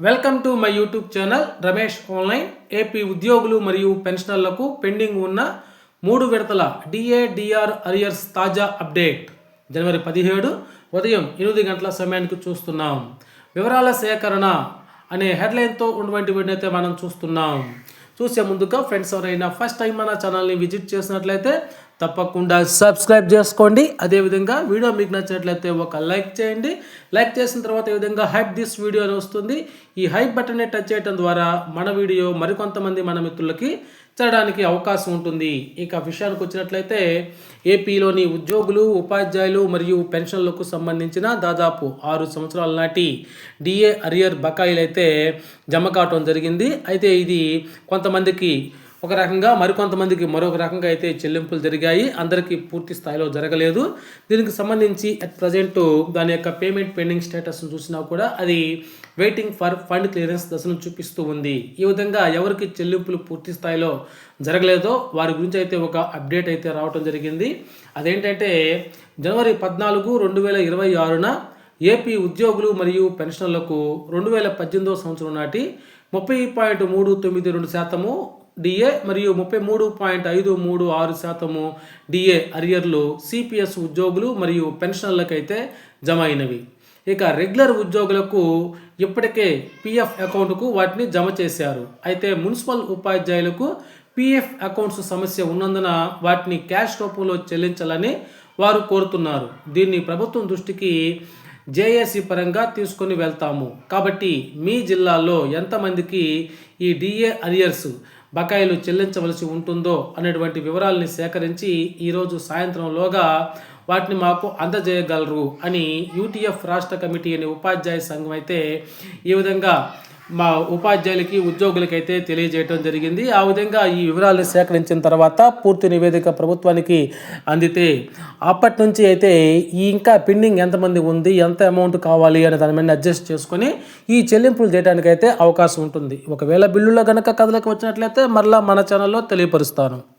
Welcome to my YouTube channel Ramesh online AP ఉద్యోగులు మరియు పెన్షనర్లకు పెండింగ్ ఉన్న మూడు విడతల డిఏడిఆర్ అరియర్స్ తాజా అప్డేట్. జనవరి పదిహేడు ఉదయం ఎనిమిది గంటల సమయానికి చూస్తున్నాం. వివరాల సేకరణ అనే హెడ్లైన్తో ఉన్నటువంటి వీడియో మనం చూస్తున్నాం. చూసే ముందుగా ఫ్రెండ్స్ ఎవరైనా ఫస్ట్ టైం మన ఛానల్ని విజిట్ చేసినట్లయితే తప్పకుండా సబ్స్క్రైబ్ చేసుకోండి. అదేవిధంగా వీడియో మీకు నచ్చినట్లయితే ఒక లైక్ చేయండి. లైక్ చేసిన తర్వాత ఈ విధంగా హైప్ దిస్ వీడియో అని వస్తుంది ఈ హైప్ బటన్ని టచ్ చేయడం ద్వారా మన వీడియో మరికొంతమంది మన మిత్రులకి చేరడానికి అవకాశం ఉంటుంది. ఇక విషయానికి వచ్చినట్లయితే ఏపీలోని ఉద్యోగులు ఉపాధ్యాయులు మరియు పెన్షన్లకు సంబంధించిన దాదాపు ఆరు సంవత్సరాల నాటి డిఏ అరియర్ బకాయిలు అయితే జమ కావటం జరిగింది. అయితే ఇది కొంతమందికి ఒక రకంగా మరికొంతమందికి మరొక రకంగా అయితే చెల్లింపులు జరిగాయి. అందరికీ పూర్తి స్థాయిలో జరగలేదు. దీనికి సంబంధించి అట్ ప్రజెంట్ దాని యొక్క పేమెంట్ పెండింగ్ స్టేటస్ చూసినా కూడా అది వెయిటింగ్ ఫర్ ఫండ్ క్లియరెన్స్ దశను చూపిస్తూ ఉంది. ఈ విధంగా ఎవరికి చెల్లింపులు పూర్తి స్థాయిలో జరగలేదో వారి గురించి అయితే ఒక అప్డేట్ అయితే రావటం జరిగింది. అదేంటంటే జనవరి పద్నాలుగు రెండు వేల ఇరవై ఆరున ఏపీ ఉద్యోగులు మరియు పెన్షనర్లకు రెండు వేల పద్దెనిమిదవ సంవత్సరం నాటి ముప్పై పాయింట్ మూడు తొమ్మిది రెండు శాతము డిఏ మరియు ముప్పై మూడు పాయింట్ ఐదు మూడు ఆరు శాతము డిఏ అరియర్లు సిపిఎస్ ఉద్యోగులు మరియు పెన్షనర్లకైతే జమ అయినవి. ఇక రెగ్యులర్ ఉద్యోగులకు ఇప్పటికే పిఎఫ్ అకౌంట్కు వాటిని జమ చేశారు. అయితే మున్సిపల్ ఉపాధ్యాయులకు పిఎఫ్ అకౌంట్స్ సమస్య ఉన్నందున వాటిని క్యాష్ రూపంలో చెల్లించాలని వారు కోరుతున్నారు. దీన్ని ప్రభుత్వం దృష్టికి జేఏసీ పరంగా తీసుకొని వెళ్తాము. కాబట్టి మీ జిల్లాలో ఎంతమందికి ఈ డిఏ అరియర్స్ బకాయిలు చెల్లించవలసి ఉంటుందో అనేటువంటి వివరాలని సేకరించి ఈరోజు సాయంత్రంలోగా వాటిని మాకు అందజేయగలరు అని యూటీఎఫ్ రాష్ట్ర కమిటీ అనే ఉపాధ్యాయ సంఘం అయితే ఈ విధంగా మా ఉపాధ్యాయులకి ఉద్యోగులకి అయితే తెలియజేయడం జరిగింది. ఆ విధంగా ఈ వివరాలను సేకరించిన తర్వాత పూర్తి నివేదిక ప్రభుత్వానికి అందితే అప్పటి నుంచి అయితే ఈ ఇంకా పెండింగ్ ఎంతమంది ఉంది ఎంత అమౌంట్ కావాలి అనే దాని మీద అడ్జస్ట్ చేసుకొని ఈ చెల్లింపులు చేయడానికి అయితే అవకాశం ఉంటుంది. ఒకవేళ బిల్లులో కనుక కథలకు వచ్చినట్లయితే మరలా మన ఛానల్లో తెలియపరుస్తాను.